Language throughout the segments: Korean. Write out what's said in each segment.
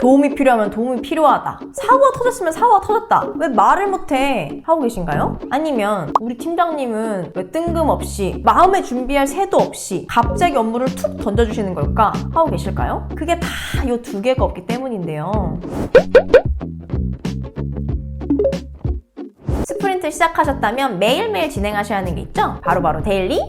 도움이 필요하면 도움이 필요하다. 사고가 터졌으면 사고가 터졌다. 왜 말을 못해? 하고 계신가요? 아니면 우리 팀장님은 왜 뜬금없이 마음의 준비할 새도 없이 갑자기 업무를 툭 던져주시는 걸까? 하고 계실까요? 그게 다 이 두 개가 없기 때문인데요. 스프린트 시작하셨다면 매일매일 진행하셔야 하는 게 있죠? 바로바로 데일리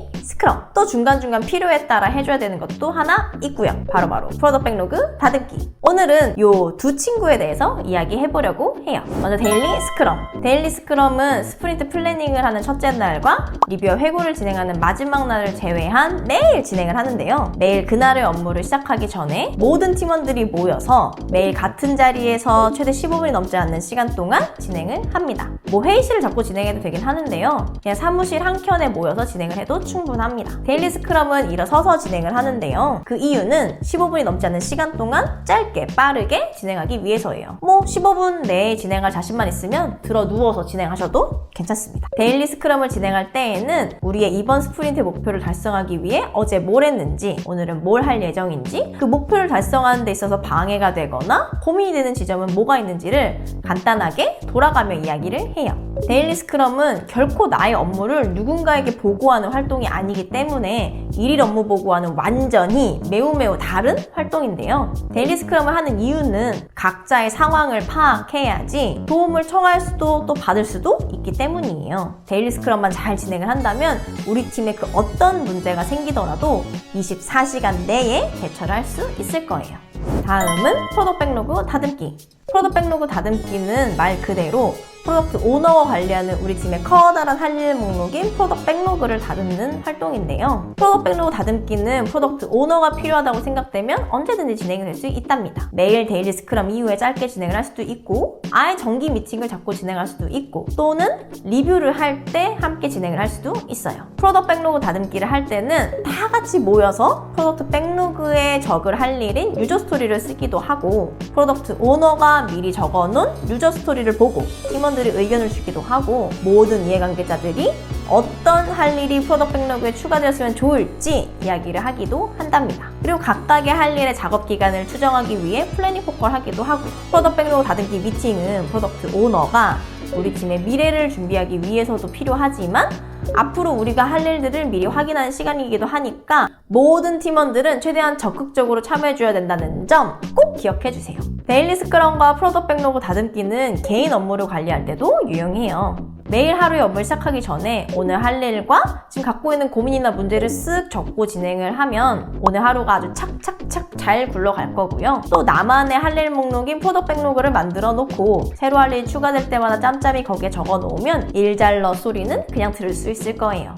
스크럼. 또 중간중간 필요에 따라 해줘야 되는 것도 하나 있고요. 바로바로 프로덕트 백로그 다듬기. 오늘은 요 두 친구에 대해서 이야기해 보려고 해요. 먼저 데일리 스크럼. 데일리 스크럼은 스프린트 플래닝을 하는 첫째 날과 리뷰어 회고를 진행하는 마지막 날을 제외한 매일 진행을 하는데요. 매일 그날의 업무를 시작하기 전에 모든 팀원들이 모여서 매일 같은 자리에서 최대 15분이 넘지 않는 시간 동안 진행을 합니다. 뭐 회의실을 잡고 진행해도 되긴 하는데요. 그냥 사무실 한 켠에 모여서 진행을 해도 충분합니다. 데일리 스크럼은 일어서서 진행을 하는데요. 그 이유는 15분이 넘지 않는 시간 동안 짧게 빠르게 진행하기 위해서예요. 뭐 15분 내에 진행할 자신만 있으면 들어 누워서 진행하셔도 괜찮습니다. 데일리 스크럼을 진행할 때에는 우리의 이번 스프린트 목표를 달성하기 위해 어제 뭘 했는지 오늘은 뭘 할 예정인지 그 목표를 달성하는 데 있어서 방해가 되거나 고민이 되는 지점은 뭐가 있는지를 간단하게 돌아가며 이야기를 해요. 데일리 스크럼은 결코 나의 업무를 누군가에게 보고하는 활동이 아니기 때문에 일일 업무 보고와는 완전히 매우 매우 다른 활동인데요. 데일리 스크럼을 하는 이유는 각자의 상황을 파악해야지 도움을 청할 수도 또 받을 수도 있기 때문이에요. 데일리 스크럼만 잘 진행을 한다면 우리 팀에 그 어떤 문제가 생기더라도 24시간 내에 대처를 할 수 있을 거예요. 다음은 프로덕트 백로그 다듬기. 프로덕트 백로그 다듬기는 말 그대로 프로덕트 오너가 관리하는 우리 팀의 커다란 할 일 목록인 프로덕트 백로그를 다듬는 활동인데요. 프로덕트 백로그 다듬기는 프로덕트 오너가 필요하다고 생각되면 언제든지 진행이 될 수 있답니다. 매일 데일리 스크럼 이후에 짧게 진행을 할 수도 있고 아예 정기 미팅을 잡고 진행할 수도 있고 또는 리뷰를 할 때 함께 진행을 할 수도 있어요. 프로덕트 백로그 다듬기를 할 때는 다 같이 모여서 프로덕트 백로그에 적을 할 일인 유저 스토리를 쓰기도 하고 프로덕트 오너가 미리 적어놓은 유저 스토리를 보고 팀원 들이 의견을 주기도 하고 모든 이해관계자들이 어떤 할 일이 프로덕트 백로그에 추가되었으면 좋을지 이야기를 하기도 한답니다. 그리고 각각의 할 일의 작업 기간을 추정하기 위해 플래닝 포컬 하기도 하고 프로덕트 백로그 다듬기 미팅은 프로덕트 오너가 우리 팀의 미래를 준비하기 위해서도 필요하지만 앞으로 우리가 할 일들을 미리 확인하는 시간이기도 하니까 모든 팀원들은 최대한 적극적으로 참여해줘야 된다는 점 꼭 기억해 주세요. 데일리 스크럼과 프로덕트 백로그 다듬기는 개인 업무를 관리할 때도 유용해요. 매일 하루의 업무를 시작하기 전에 오늘 할 일과 지금 갖고 있는 고민이나 문제를 쓱 적고 진행을 하면 오늘 하루가 아주 착착착 잘 굴러갈 거고요. 또 나만의 할 일 목록인 프로덕트 백로그를 만들어 놓고 새로 할 일이 추가될 때마다 짬짬이 거기에 적어 놓으면 일 잘러 소리는 그냥 들을 수 있을 거예요.